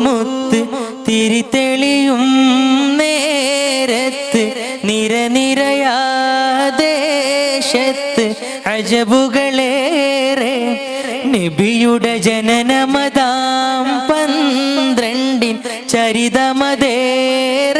പൂമുത്ത് തിരിതെളിയും നേരത്ത് നിരനിരയാദേശത്ത് അജബുകളേറെ നബിയുടെ ജനനമതാം പന്ത്രണ്ടിൻ ചരിതമതേറെ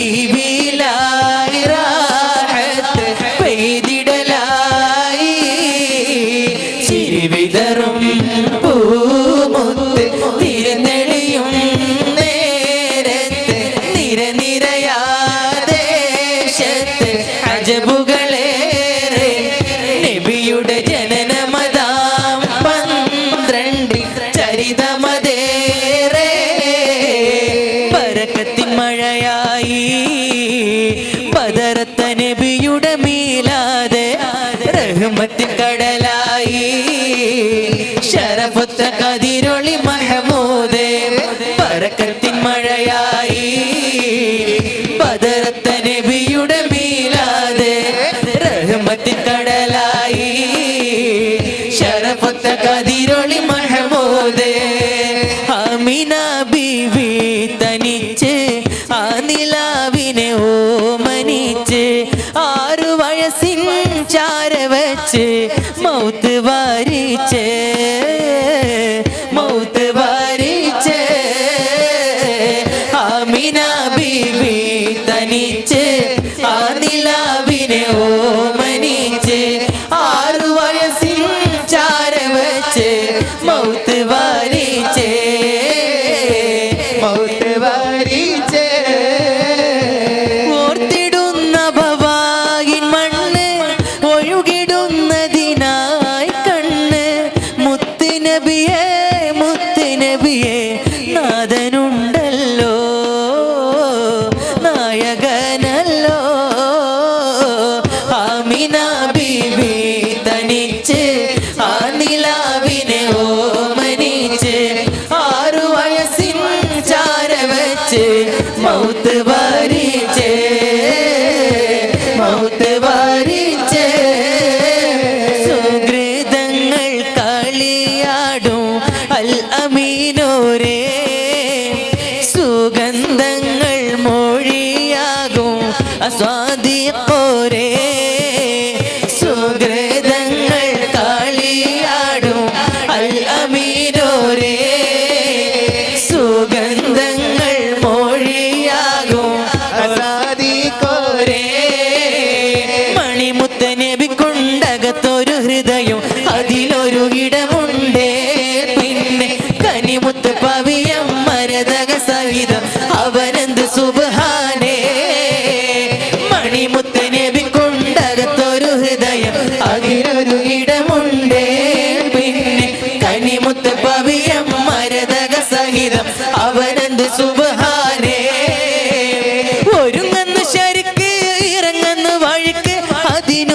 അജബുകളേറെ നബിയുടെ ജനനമതാം പന്ത്രണ്ട് ചരിതമതേറെ പരക്കത്തിൻ മഴയായി പതരത്ത നബിയുടെ മീലാതെ റഹ്മത്തിൻ കടലായി ശരഫത്ത കതിരൊളി മഹമൂദേ പരക്കത്തിൻ മഴയായി ശരഫത്ത കതിരൊളി മഹമൂദേ. അമിന ബിവി തനിച്ച് ആ നിലാവിനെ ഓമനിച്ച് ആറു വയസ്സിൻ ചാര വച്ച് മൗത്ത് വാരിച്ച് മൗത്ത് വാരിച്ച്. ആമിന ഹൃദയം അതിലൊരു ഇടമുണ്ടേ. പിന്നെ കനിമുത്ത് പവിയം മരതക സഹിതം അവനെന്ത് സുബഹാനേ. നബി കൊണ്ടകത്തൊരു ഹൃദയം അതിലൊരു ഇടമുണ്ടേ. പിന്നെ കനിമുത്ത് പവിയം മരതക സഹിതം അവനെന്ത് സുബഹാനേ. ഒരുങ്ങുന്നു ശരിക്ക് ഇറങ്ങുന്നു വഴിക്ക് അതിനൊരു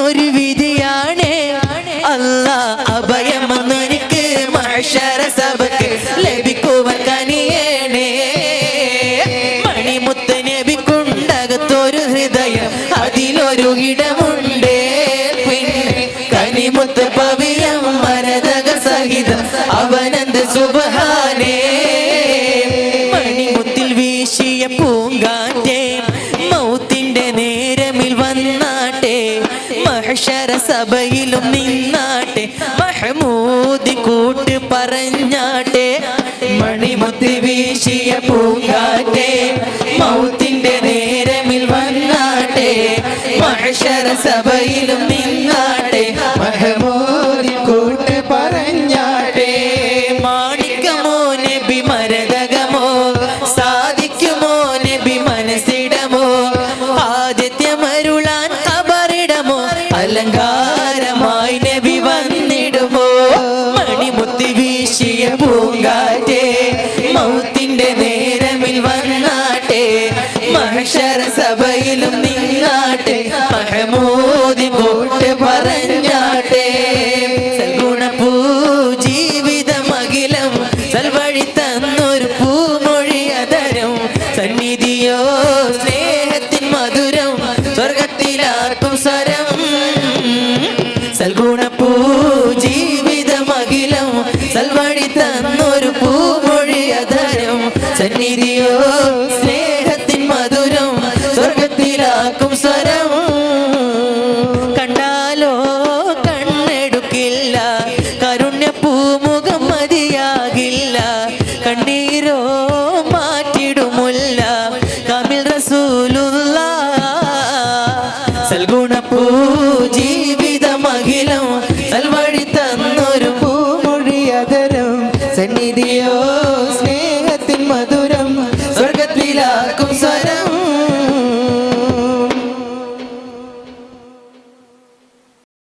സഹിതം അവനന്ത് സുബഹാനേ. മണിമുത്തിൽ വീശിയ പൂങ്കാറ്റേ മൗത്തിന്റെ നേരമിൽ വന്നാട്ടെ മഹഷര സഭയിലും നിന്നാട്ടെ മഹമൂദി കൂട്ട് പറഞ്ഞാട്ടെ. മണിമുത്തി വീശിയ പൂങ്കാറ്റേ മൗത്തിന്റെ നേരമിൽ വന്നാട്ടെ മഹഷര സഭയിലും നിന്നാട്ടെ. പൂങ്കാറ്റേ മൗത്തിന്റെ നേരമിൽ വന്നാട്ടെ മഹശര സഭയിലും നിന്നാട്ടെ മഹമൂദി പോട്ട് പറഞ്ഞാട്ടെ സ്നേഹത്തിൻ മധുരം സ്വർഗത്തിലാർക്കും സ്വരം. പൂമൊഴി സന്നിധിയോ